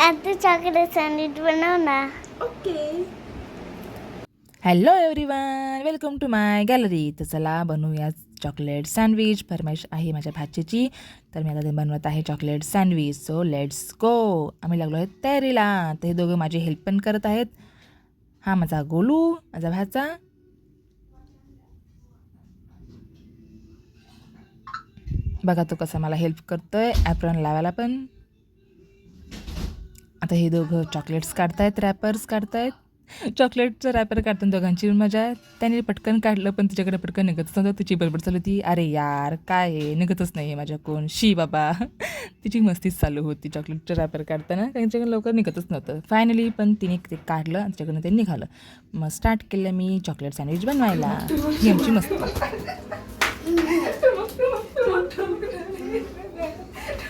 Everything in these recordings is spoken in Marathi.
आता चॉकलेट सँडविच बनव ना. Okay hello everyone welcome to my gallery तर चला बनवूया चॉकलेट सँडविच फरमाईश आहे माझ्या भाचीची. तर मी आता ते बनवत आहे chocolate sandwich so let's go आम्ही लागलो आहे तयारीला. तर हे दोघं माझी हेल्प पण करत आहेत. हा माझा गोलू माझा भाचा. बघा तो कसा मला हेल्प करतोय. ॲप्रॉन लावायला पण. आता हे दोघं चॉकलेट्स काढतायत रॅपर्स काढतायत. चॉकलेटचं रॅपर काढताना दोघांची पण मजा आहे. त्याने पटकन काढलं पण तिच्याकडे पटकन निघतच नव्हतं. तिची बडबड चालू होती. अरे यार काय आहे निघतच नाही आहे कोण शी बाबा. तिची मस्तीच चालू होती चॉकलेटचं रॅपर काढताना. त्यांच्याकडे लवकर निघतच नव्हतं. फायनली पण तिने ते काढलं आणि तिच्याकडनं ते निघालं. मग स्टार्ट केलं मी चॉकलेट सँडविच बनवायला. ही आमची मस्ती.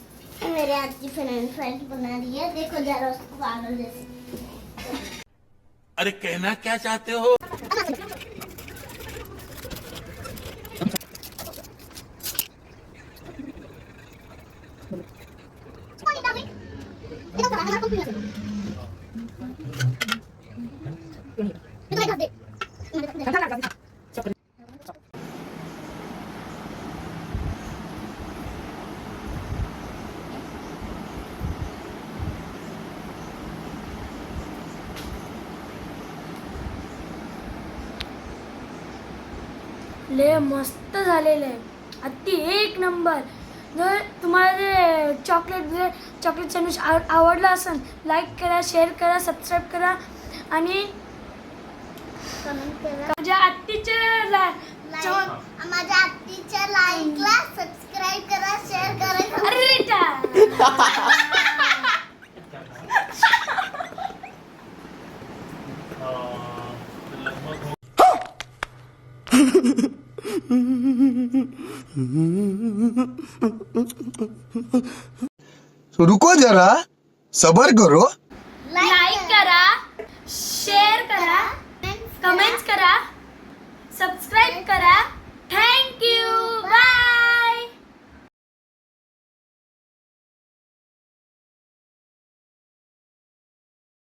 मेरे आज की फ्रेंड फ्रेंड बना रही है। देखो जरा उसको पागल जैसे। अरे कहना क्या चाहते हो? ले मस्त झालेलं आहे. अति एक नंबर. जर तुम्हाला जे चॉकलेट जे चॉकलेट सँडविच आव आवडलं असेल लाईक करा शेअर करा सबस्क्राईब करा आणि कमेंट करा. माझ्या आत्तीच्या रुको जरा. सबर करो. लाईक करा शेअर करा कमेंट्स करा. सबस्क्राईब करा थँक्यू